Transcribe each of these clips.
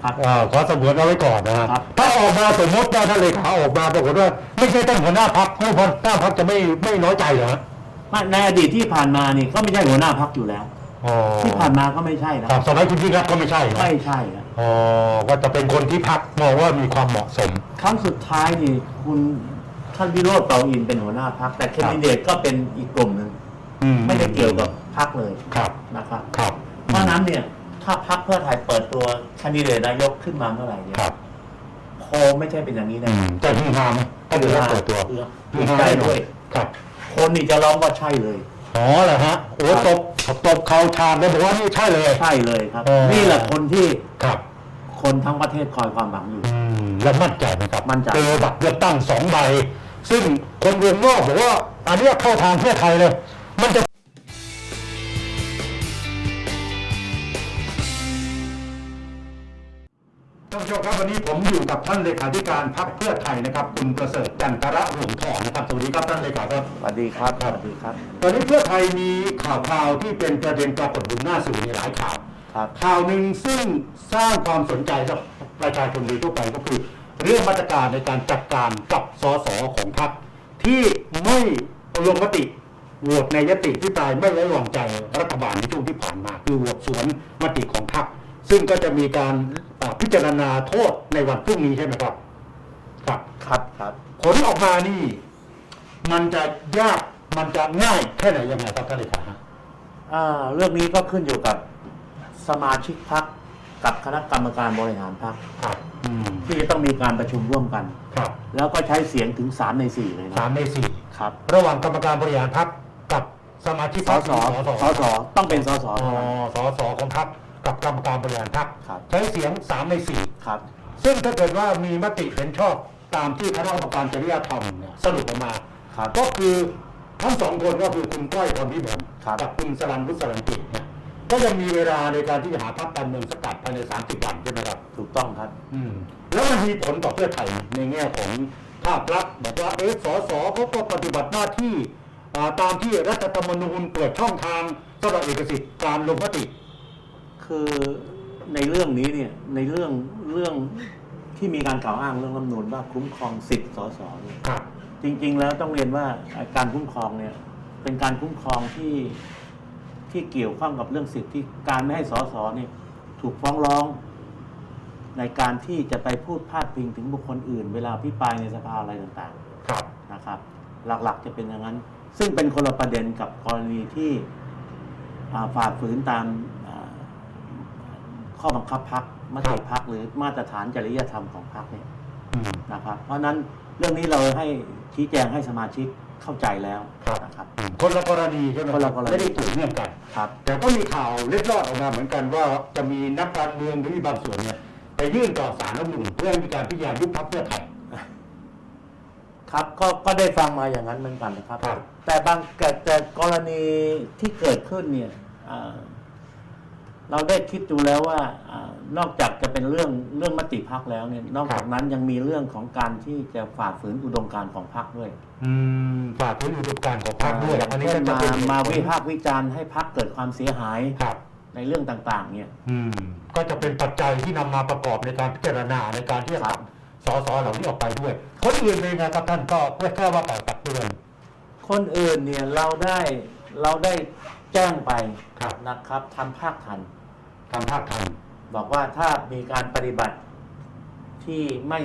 นะครับอ่าขอสมวนเอาไว้ก่อนนะฮะครับ ถ้าออกมาสมมติว่าท่านเลขาออกมาปรากฏว่าไม่ใช่ท่านหัวหน้าพักผู้หัวหน้าพักจะไม่ไม่น้อยใจเหรอฮะไม่ในอดีตที่ผ่านมานี่ก็ไม่ใช่หัวหน้าพักอยู่แล้ว อ๋อที่ผ่านมาก็ไม่ใช่นะครับสมัยคุณยิ่งรักษณ์ก็ไม่ใช่นะไม่ใช่นะอ๋อก็จะเป็นคนที่พักมองว่ามีความเหมาะสม ครั้งสุดท้ายนี่คุณท่านวิโรจน์เปาอินเป็นหัวหน้าพักแต่แคนดิเดตก็เป็นอีกกลุ่มหนึ่งอืไม่ได้เกี่ยวกับพักเลยครับนะครับ ครับเพราะฉะนั้นเนี่ย ถ้าพักเพื่อไทยเปิดตัวแคนดิเดตนายกขึ้นมาเมื่อไหร่เนี่ยครับโพลไม่ใช่เป็นอย่างนี้อืนะมจะฮือฮาไหมถ้าเกิดว่าเปิดตัวเอื้อฮืดีอฮาใจแน่นอนด้วย ครับ คนนี่จะร้องว่าใช่เลย อ๋อเหรอฮะโอ้ครับตบตบเขาชาญเลยบอกว่านี่ใช่เลย ใช่เลยครับ เออ นี่แหละคนที่ครับ คนทั้งประเทศคอยความหวังอยู่ อืมแล้วมั่นใจไหมครับมั่นใจ เจอบัตรเลือกตั้งสองใบ ซึ่งคนวงนอกบอกว่า อันเนี้ยเข้าทางเพื่อไทยเลย มันจะ ผู้ชมครับวันนี้ผมอยู่กับท่านเลขาธิการพรรคเพื่อไทยนะครับคุณประเสริฐจันทระหลวงทองนะครับสวัสดีครับท่านเลขาครับสวัสดีครับสวัสดีครับ ตอนนี้เพื่อไทยมีข่าวข่าวที่เป็นประเด็นปรากฏบนหน้าสื่อในหลายข่าวครับข่าวหนึ่งซึ่งสร้างความสนใจกับประชาชนโดยทั่วไปก็คือ เรื่องมาตรการในการจัดการกับสสของพรรคที่ไม่ลงมติโหวตในยติที่ปลายไม่ไว้วางใจรัฐบาลในช่วงที่ผ่านมา คือโหวตสวนมติของพรรค ซึ่งก็จะมีการอ่าพิจารณาโทษในวันพรุ่งนี้ใช่ไหมครับ ครับ ครับครับผลออกมานี่ มันจะยากมันจะง่ายแค่ไหนยังไงครับท่านเลขาฮะอ่าเรื่องนี้ก็ขึ้นอยู่กับสมาชิกพักกับคณะกรรมการบริหารพักครับอืมที่จะต้องมีการประชุมร่วมกัน ครับ แล้วก็ใช้เสียงถึง3ใน4เลยนะสามในสี่ครับ ระหว่างกรรมการบริหารพรรคกับสมาชิกสพรรคสคือสสต้องเป็นสสอ๋อสสของพรรค กับกรรมการบริหารพรรคครับ ใช้เสียงสามในสี่ครับ ซึ่งถ้าเกิดว่ามีมติเห็นชอบตามที่คณะกรรมการจริยธรรมเนี่ยสรุปออกมา ครับ ก็คือทั้งสองคนก็คือคุณก้อยพรพิบูลครับ กับคุณสรันวุฒิสรันติเนี่ยก็ยังมีเวลาในการที่จะหาพรรคการเมืองสกัดภายใน30วันใช่ไหมครับ ถูกต้องครับ อืมแล้วมันมีผลต่อเพื่อไทยในแง่ของภาพลักษณ์แบบว่าเออสอสอเขาก็ปฏิบัติหน้าที่อ่าตามที่รัฐธรรมนูญเปิดช่องทางสำหรับเอกสิทธิ์การลงมติ คือในเรื่องนี้เนี่ยในเรื่องเรื่องที่มีการกล่าวอ้างเรื่องรัฐธรรมนูญว่าคุ้มครองสิทธิ์สสเนี่ยครับ จริง ๆ แล้วต้องเรียนว่าการคุ้มครองเนี่ยเป็นการคุ้มครองที่ที่เกี่ยวข้องกับเรื่องสิทธิการไม่ให้สสเนี่ยถูกฟ้องร้อง ในการที่จะไปพูดพาดพิงถึงบุคคลอื่น เวลาพิปรายในสภาอะไรต่างครับ ๆนะครับ หลักๆจะเป็นอย่างนั้น ซึ่งเป็นคนละประเด็นกับกรณีที่อ่าฝ่าฝืนตามอ่า ข้อบังคับพักมติพักหรือมาตรฐานจริยธรรมของพักเนี่ยอืมนะครับ เพราะฉะนั้นเรื่องนี้เราให้ชี้แจงให้สมาชิกเข้าใจแล้วครับนะครับอืมคนละกรณีใช่ไหมคนละกรณีไม่ได้เกี่ยวเนื่องกันครับ แต่ก็มีข่าวเล็ดลอดออกมาเหมือนกันว่าจะมีนักการเมืองหรือมีบางส่วนเนี่ยไปยื่นต่อศาลรัฐธรรมนูญเพื่อให้มีการพิจารณายุบพรรคเพื่อไทยครับก็ก็ได้ฟังมาอย่างนั้นเหมือนกันนะครับครับแต่บางแต่แต่กรณีที่เกิดขึ้นเนี่ยอ่า เราได้คิดดูแล้วว่าอานอกจากจะเป็นเรื่องเรื่องมติพักแล้วเนี่ยนอกจากนั้นยังมีเรื่องของการที่จะฝ่าฝืนอุดมการณ์ของพักด้วยอืมฝากพื้นอุดมการณ์ของพรรคด้วยอย่างอันนี้เช่ก็นจะมาเป็นมาวิพากษ์วิจารณ์ให้พักเกิดความเสียหายครับในเรื่องต่างๆ เนี่ย อืม ก็จะเป็นปัจจัยที่นำมาประกอบในการพิจารณาในการที่จะครับสอสอเหล่านี้ออกไปด้วย คนอื่นเป็นไงครับท่านก็แค่ว่าการตักเตือนคนอื่นเนี่ยเราได้เราได้แจ้งไปครับนะครับทำภาคทัน ทางภาคทันบอกว่าถ้ามีการปฏิบัติที่ไม่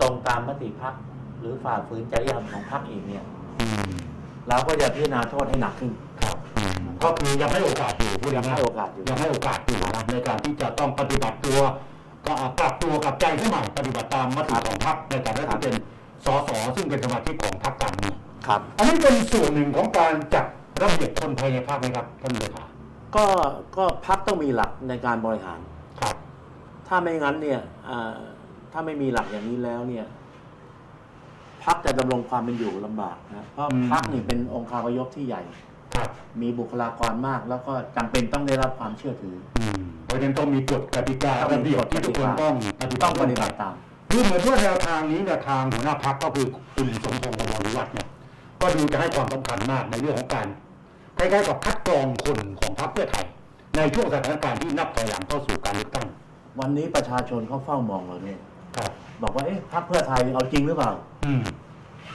ตรงตามมติพักหรือฝ่าฝืนจริยธรรมของพักอีกเนี่ยอืมเราก็จะพิจารณาโทษให้หนักขึ้นครับอืมก็คือยังให้โอกาสอยู่พูดยังง่ายให้ๆโอกาสอยู่ยังให้โอกาสอยู่นะในการที่จะต้องปฏิบัติตัวก็ปรับตัวกับใจให้ใหม่ปฏิบัติตามมติของพรรคในฐานะที่เป็นสสซึ่งเป็นสมาชิกของพรรคการเมืองครับ อันนี้เป็นส่วนหนึ่งของการจัดระเบียบคนภายในพรรคไหมครับท่านเลขา ก็ก็พักต้องมีหลักในการบริหาร ครับ ถ้าไม่งั้นเนี่ยอ่าถ้าไม่มีหลักอย่างนี้แล้วเนี่ย พักจะดำรงความเป็นอยู่ลำบากนะเพราะพักนี่เป็นองค์คาพยพที่ใหญ่ ครับมีบุคลากรมาก แล้วก็จำเป็นต้องได้รับความเชื่อถือ อืมเพราะฉะนั้นต้องมีกฎกติการะเบียบที่ทุกคนต้องปฏิบัติต้องปฏิบัติตาม คือเหมือนว่าแนวทางนี้เนี่ยทางหัวหน้าพรรคก็คือคุณสมพงษ์กมลวิวัฒน์เนี่ย ก็ดูจะให้ความสำคัญมากในเรื่องของการ คล้ายๆกับคัดกรองคนของพรรคเพื่อไทย ในช่วงสถานการณ์ที่นับถอยหลังเข้าสู่การเลือกตั้ง วันนี้ประชาชนเขาเฝ้ามองเราเนี่ยครับ บอกว่าเอ๊ะพรรคเพื่อไทยเอาจริงหรือเปล่า อืม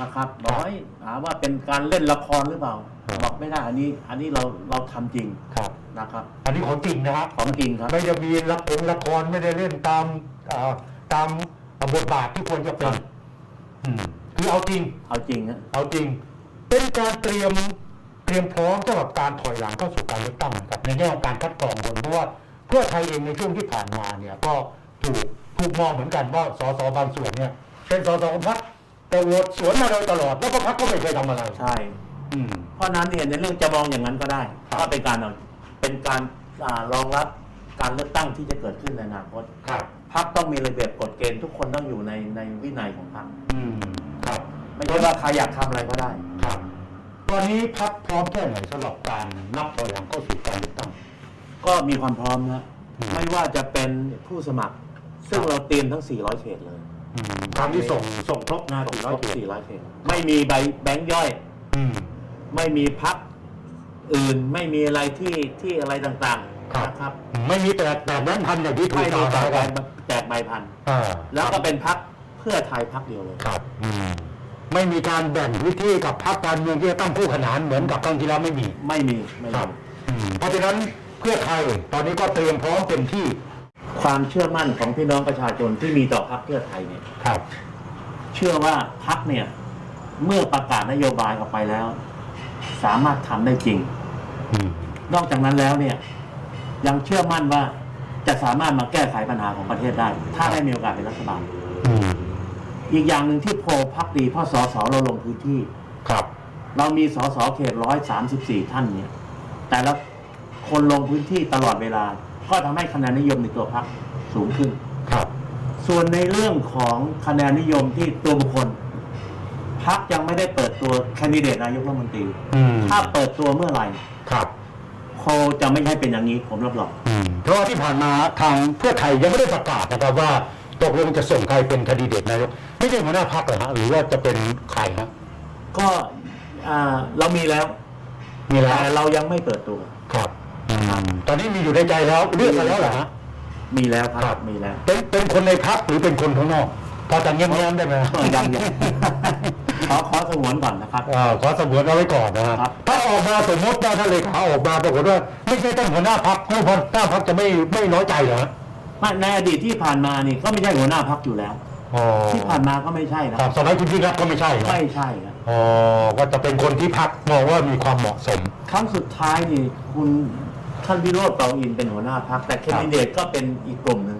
นะครับบอกว่าเอ๊ะหาว่าเป็นการเล่นละครหรือเปล่า ครับ บอกไม่ได้อันนี้ อันนี้เราเราทำจริงครับ นะครับ อันนี้ของจริงนะครับของจริงครับ ไม่ได้มีละครละครไม่ได้เล่นตามเอ่อตามบทบาทที่ควรจะเป็นครับ อืมคือเอาจริง เอาจริงฮะ เอาจริง เป็นการเตรียม เตรียมพร้อมสำหรับการถอยหลังเข้าสู่การเลือกตั้งนะครับในแง่ของการคัดกรองคนเพราะว่าเพื่อไทยเองในช่วงที่ผ่านมาเนี่ยก็ถูกถูกมองเหมือนกันว่าสสบางส่วนเนี่ยเป็นสสของพรรคแต่โหวตสวนมาโดยตลอดแล้วก็พรรคก็ไม่เคยทำอะไรใช่อืม เพราะฉะนั้นเนี่ยในเรื่องจะมองอย่างนั้นก็ได้ ครับ ถ้าเป็นการเอาเป็นการอ่ารองรับการเลือกตั้งที่จะเกิดขึ้นในอนาคตครับพรรคต้องมีระเบียบกฎเกณฑ์ทุกคนต้องอยู่ในในวินัยของพรรคอืม ครับ ไม่ใช่ว่าใครอยากทำอะไรก็ได้ ครับ ตอนนี้พรรคพร้อมแค่ไหนสำหรับการนับถอยหลังเข้าสู่การเลือกตั้ง ก็มีความพร้อมนะอืม ไม่ว่าจะเป็นผู้สมัคร ซึ่งครับเราเตรียมทั้ง 400 เขตเลยอืมตามที่ส่งส่งครบนะครบ400เขต400เขตไม่มีใบแบงค์ย่อย อืม ไม่มีพักอื่นไม่มีอะไรที่ที่อะไรต่างครับ ๆนะครับไม่มีแต่แต่นั้นพันอย่างที่ถูไม่กกมีล่าวแจหากใบกันแจกใบพัน อ่าแล้วก็เป็นพักเพื่อไทยพักเดียวเลย ครับอืม ไม่มีการแบ่งพื้นที่กับพรรคการเมืองที่จะตั้งผู้ขนานเหมือนกับครั้งที่แล้วไม่มีไม่มีไม่คมีรับอืมเพราะฉะนั้นเพื่อไทยตอนนี้ก็เตรียมพร้อมเต็มที่ความเชื่อมั่นของพี่น้องประชาชนที่มีต่อพักเพื่อไทยเนี่ย ครับ เชื่อว่าพักเนี่ย เมื่อประกาศนโยบายออกไปแล้ว สามารถทำได้จริง อืมนอกจากนั้นแล้วเนี่ย ยังเชื่อมั่นว่าจะสามารถมาแก้ไขปัญหาของประเทศได้ ถ้าได้มีโอกาสเป็นรัฐบาล อืมอีกอย่างหนึ่งที่โพลพักดีเพราะสสเราลงพื้นที่ ครับ เรามีสสเขตร้อยสามสิบสี่ท่านเนี่ย แต่ละคนลงพื้นที่ตลอดเวลา ก็ทำให้คะแนนนิยมในตัวพักสูงขึ้น ครับ ส่วนในเรื่องของคะแนนนิยมที่ตัวบุคคลพักยังไม่ได้เปิดตัวแคนดิเดตนายกรัฐมนตรีอืมถ้าเปิดตัวเมื่อไหร่ ครับโพลจะไม่ใช่เป็นอย่างนี้ผมรับรองอืมเพราะว่าที่ผ่านมาทางเพื่อไทยยังไม่ได้ประกาศนะครับว่า ตกลงจะส่งใครเป็นแคนดิเดตนายกไม่ใช่หัวหน้าพรรคเหรอฮะหรือว่าจะเป็นใครฮะก็อ่าเรามีแล้วมีแล้วแต่เรายังไม่เปิดตัว ครับอืมตอนนี้มีอยู่ในใจแล้วเลือกมาแล้วเหรอฮะ มีแล้วคครัรับ บมีแล้ว เป็นเป็นคนในพักหรือเป็นคนข้างนอก พอจะเงียบๆได้ไหมยังยังขอขอสงวนก่อนนะครับอ่าขอสมวนเอาไว้ก่อนนะฮะครับ ถ้าออกมาสมมติว่าท่านเลขาออกมาปรากฏว่าไม่ใช่ท่านหัวหน้าพักผู้หัวหน้าพักจะไม่ไม่น้อยใจเหรอฮะ ไม่ในอดีตที่ผ่านมานี่ก็ไม่ใช่หัวหน้าพักอยู่แล้ว อ๋อที่ผ่านมาก็ไม่ใช่นะ ครับสมัยคุณยิ่งรักษณ์ก็ไม่ใช่เหรอไม่ใช่ครับอ๋อก็จะเป็นคนที่พักมองว่ามีความเหมาะสม ครั้งสุดท้ายนี่คุณท่านวิโรธเปาอินเป็นหัวหน้าพักแต่แคนดิเดตก็เป็นอีกกลุ่มหนึ่ง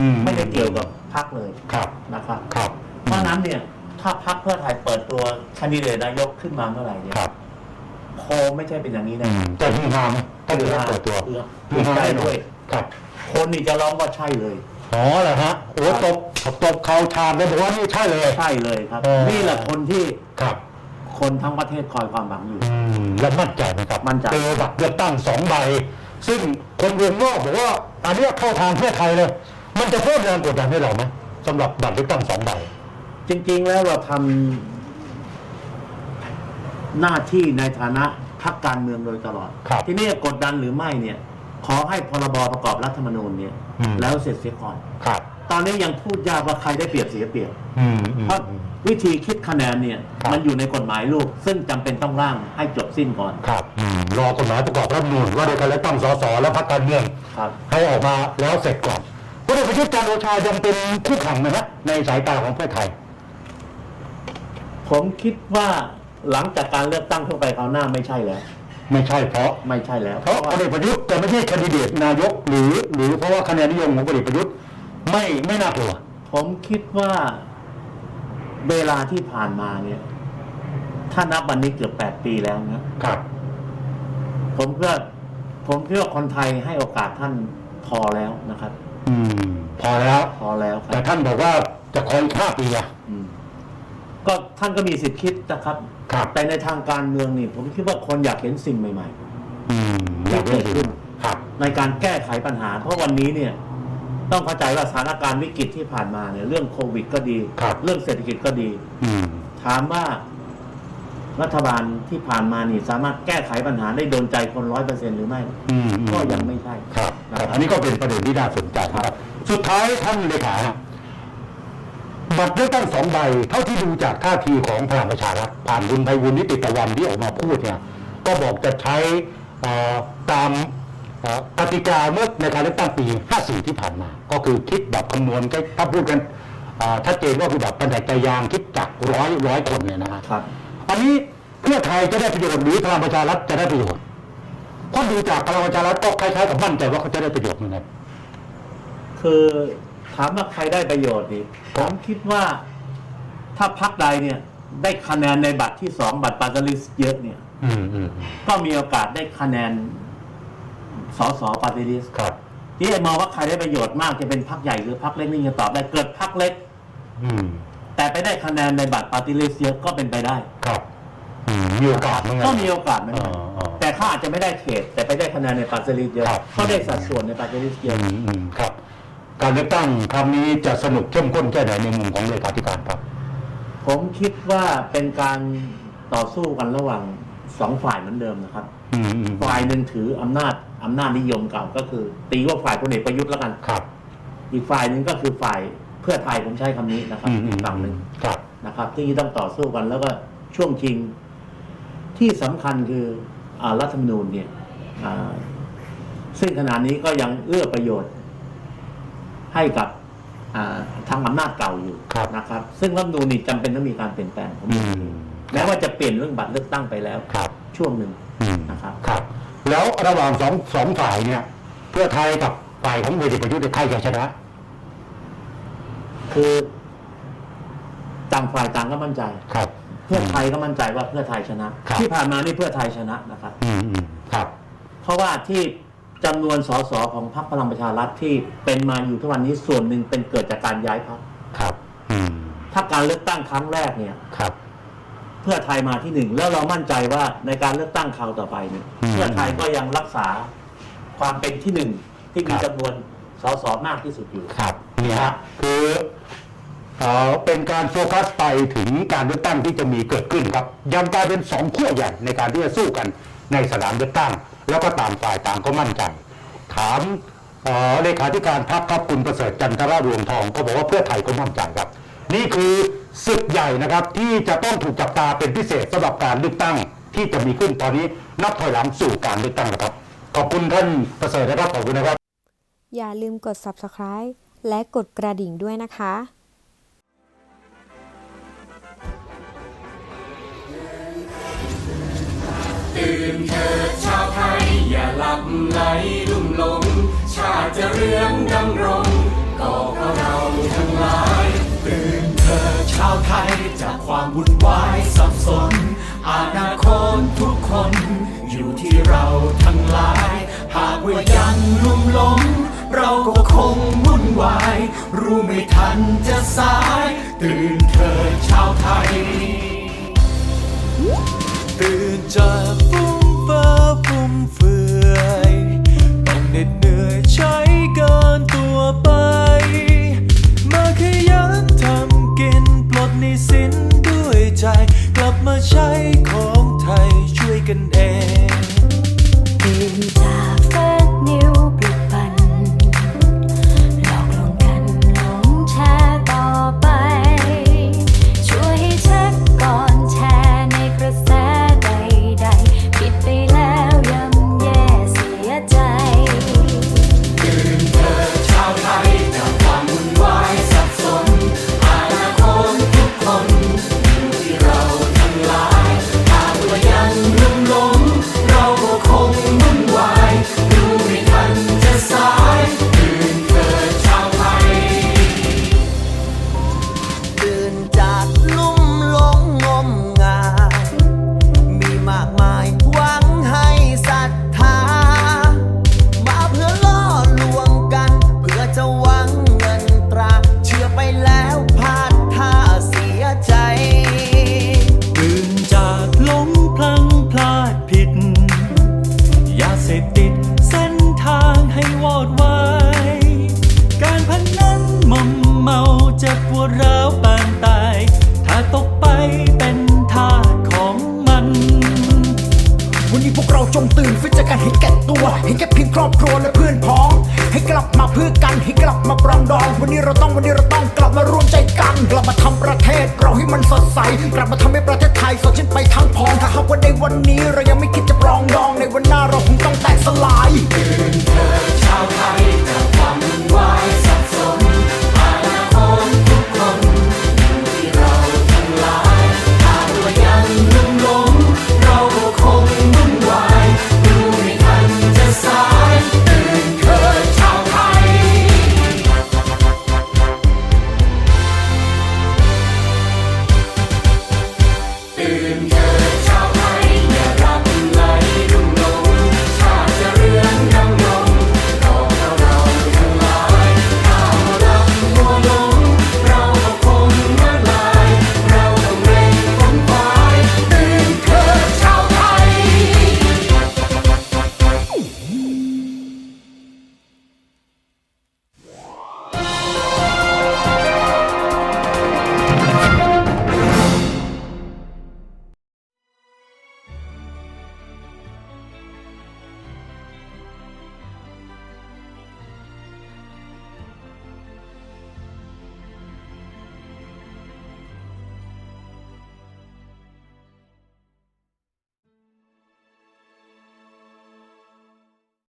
อืไม่ได้เกี่ยวกับพักเลยครับนะครับ ครับเพราะฉะนั้นเนี่ยถ้าพักเพื่อไทยเปิดตัวแคนดิเดตนายกขึ้นมาเมื่อไหร่เนี่ยครับโพลไม่ใช่เป็นอย่างนี้อืนะมจะฮือฮาไหมถ้าเกิดว่าเปิดตัวเพื่อฮือฮาใจแน่นอด้วนยครับ คนนี่จะร้องว่าใช่เลย อ๋อเหรอฮะโอ้ครับตบตบเขาชาญเลยบอกว่านี่ใช่เลย ใช่เลยครับ เออ นี่แหละคนที่ครับคนทั้งประเทศคอยความหวังอยู่ อืมแล้วมั่นใจไหมครับมั่นใจ เจอบัตรเลือกตั้งสองใบ ซึ่งคนวงนอกบอกว่าอันเนี้ยเข้าทางเพื่อไทยเลย มันจะเพิ่มแรงกดดันให้เราไหมสำหรับบัตรเลือกตั้งสองใบ จริง ๆ แล้วเราทำหน้าที่ในฐานะพักการเมืองโดยตลอด ครับ ที่นี่กดดันหรือไม่เนี่ย ขอให้พรบประกอบรัฐธรรมนูญเนี่ยอืม แล้วเสร็จเสียก่อน ครับ ตอนนี้ยังพูดยากว่าใครได้เปรียบเสียเปรียบ อืมอืม เพราะอืมวิธีคิดคะแนนเนี่ยครับ มันอยู่ในกฎหมายลูก ซึ่งจำเป็นต้องร่างให้จบสิ้นก่อน ครับอืมรอกฎหมายประกอบรัฐธรรมนูญว่าด้วยการเลือกตั้งสสและพรรคการเมืองครับ ให้ออกมาแล้วเสร็จก่อนพลเอกประยุทธ์จันทร์โอชายังเป็นคู่แข่งไหมฮะในสายตาของเพื่อไทย ผมคิดว่าหลังจากการเลือกตั้งทั่วไปคราวหน้าไม่ใช่แล้ว ไม่ใช่เพราะ ไม่ใช่แล้ว เพราะพลเอกประยุทธ์จะไม่ใช่แคนดิเดตนายกหรือหรือเพราะว่าคะแนนนิยมของพลเอกประยุทธ์ไม่ไม่น่ากลัว ผมคิดว่าเวลาที่ผ่านมาเนี่ย ถ้านับวันนี้เกือบแปดปีแล้วนะครับ ผมก็ผมคิดว่าคนไทยให้โอกาสท่านพอแล้วนะครับ อืม พอแล้ว พอแล้วคแต่รับท่านบอกว่าจะคอยอีกห้าปีอะอืม ก็ท่านก็มีสิทธิ์คิดนะครับครับ แต่ในทางการเมืองนี่ผมคิดว่าคนอยากเห็นสิ่งใหม่อืมอยากเกิดขึ้น ครับๆในการแก้ไขปัญหา เพราะวันนี้เนี่ยต้องเข้าใจว่าสถานการณ์วิกฤตที่ผ่านมาเนี่ยเรื่องโควิดก็ดี ครับเรื่องเศรษฐกิจก็ดี อืมถามว่า รัฐบาลที่ผ่านมานี่สามารถแก้ไขปัญหาได้โดนใจคนร้อยเปอร์เซ็นหรือไม่ อืมอืมก็ยังไม่ใช่ ครับนะครับ อันนี้ก็เป็นประเด็นที่น่าสนใจนะครับ สุดท้ายท่านเลขาฮะ บัตรเลือกตั้งสองใบ เท่าที่ดูจากท่าทีของพลังประชารัฐผ่านคุณไพบุญนิติตะวันที่ออกมาพูดเนี่ยก็บอกจะใช้เอ่อตามเอ่อกติกาเมื่อในการเลือกตั้งปี 54 ที่ผ่านมา ก็คือคิดแบบคำนวณก็ถ้าพูดกันเอ่อชัดเจนก็คือแบบปัญญใจยางคิดจากร้อยร้อยคนเนี่ยนะฮะครับอันนี้เพื่อไทยจะได้ประโยชน์หรือพลังประชารัฐจะได้ประโยชน์เพราะดูจากพลังประชารัฐก็คล้ายๆกับมั่นใจว่าเขาจะได้ประโยชน์เหมือนกันคือ ถามว่าใครได้ประโยชน์นี่ผมคิดว่าถ้าพักใดเนี่ย ได้คะแนนในบัตรที่สองบัตรปาร์ตลิสเยอะเนี่ย อืมอืมก็มีโอกาสได้คะแนนสสปาร์ตลิสครับ ที่มองว่าใครได้ประโยชน์มากจะเป็นพักใหญ่หรือพักเล็กนี่ยังตอบได้เกิดพักเล็ก อืมแต่ไปได้คะแนนในบัตรปาร์ตี้ลิสต์เยอะก็เป็นไปได้ ครับอืมมีโอกาสเหมือนกันก็มีโอกาสเหมือนกันอ๋ออ๋อ แต่เขาอาจจะไม่ได้เขต แต่ไปได้คะแนนในปาร์ตี้ลิสต์เยอะครับ เขาได้สัดส่วนในปาร์ตี้ลิสต์เยอือะ มอืมครับ การเลือกตั้งครั้งนี้จะสนุกเข้มข้นแค่ไหนในมุมของเลขาธิการครับ ผมคิดว่าเป็นการต่อสู้กันระหว่างสองฝ่ายเหมือนเดิมนะครับอืมอืมฝ่ายหนึ่งถืออำนาจอำนาจนิยมเก่าก็คือ ตีว่าฝ่ายพลเอกประยุทธ์แล้วกัน ครับอีกฝ่ายหนึ่งก็คือฝ่ายเพื่อไทยผมใช้คำนี้นะครับอืมอือีมกฝั่งหนึ่งครับ นะครับ ที่ต้องต่อสู้กันแล้วก็ช่วงชิง ที่สำคัญคืออารัฐธรรมนูญเนี่ยอ่าซึ่งขณะนี้ก็ยังเอื้อประโยชน์ ให้กับอ่าทางอำนาจเก่าอยู่ครับนะครับ ซึ่งรัฐธรรมนูญนี่จำเป็นต้องมีการเปลี่ยนแปลงผมอืว่ามแม้ว่าจะเปลี่ยนเรื่องบัตรเลือกตั้งไปแล้วครับช่วงหนึ่งอืมนะครับครับ แล้วระหว่างสองสองฝ่ายเนี่ย เพื่อไทยกับฝ่ายของพลเอกประยุทธ์เนี่ยใครจะชนะ คือต่างฝ่ายต่างก็มั่นใจครับ เพื่อไทยก็มั่นใจว่าเพื่อไทยชนะครับที่ผ่านมานี่เพื่อไทยชนะนะครับอืมอืมครับ เพราะว่าที่ จำนวนสสของพรรคพลังประชารัฐที่เป็นมาอยู่ทุกวันนี้ส่วนหนึ่งเป็นเกิดจากการย้ายพรรคครับ อืมถ้าการเลือกตั้งครั้งแรกเนี่ย ครับ เพื่อไทยมาที่หนึ่งแล้วเรามั่นใจว่าในการเลือกตั้งคราวต่อไปเนี่ยอืมเพื่อไทยก็ยังรักษาความเป็นที่หนึ่งที่มีครับ จำนวนสสมากที่สุดอยู่ ครับนี่ฮะคือเอ่อเป็นการโฟกัสไปถึงการเลือกตั้งที่จะมีเกิดขึ้นครับยังกลายเป็นสองขั้วใหญ่ในการที่จะสู้กัน ในสนามเลือกตั้ง แล้วก็ตางฝ่ายต่างก็มั่นใจ ถามเอ่อเลขาธิการพรรคครับคุณประเสริฐจันทรรวงทอง ก็บอกว่าเพื่อไทยก็มั่นใจครับ นี่คือศึกใหญ่นะครับที่จะต้องถูกจับตาเป็นพิเศษสำหรับการเลือกตั้งที่จะมีขึ้นตอนนี้นับถอยหลังสู่การเลือกตั้งนะครับ ขอบคุณท่านประเสริฐนะครับขอบคุณนะครับ อย่าลืมกด subscribe และกดกระดิ่งด้วยนะคะ ตื่นเถิดชาวไทย อย่าหลับไหลลุ่มหลง ชาติจะเรื่องดำรงก็เพราะเราทั้งหลาย ตื่นเถิดชาวไทย จากความวุ่นวายสับสนอนาคตทุกคน อยู่ที่เราทั้งหลาย หากว่ายังลุ่มหลงเราก็คงวุ่นวาย รู้ไม่ทันจะสาย ตื่นเถิดชาวไทย ตื่นจาก ตื่นฟื้นจากการเห้แก่ตัวให้แค่เพียงครอบครัวและเพื่อนพ้อง ให้กลับมาเพื่อกัน ให้กลับมาปรองดอง วันนี้เราต้องวันนี้เราต้องกลับมาร่วมใจกัน กลับมาทำประเทศเราให้มันสดใส กลับมาทำให้ประเทศไทยสดชื่นไปทั้งพองถ้าหากว่าในวันนี้เรายังไม่คิดจะปรองดอง ในวันหน้าเราคงต้องแตกสลายเชาวไทยความ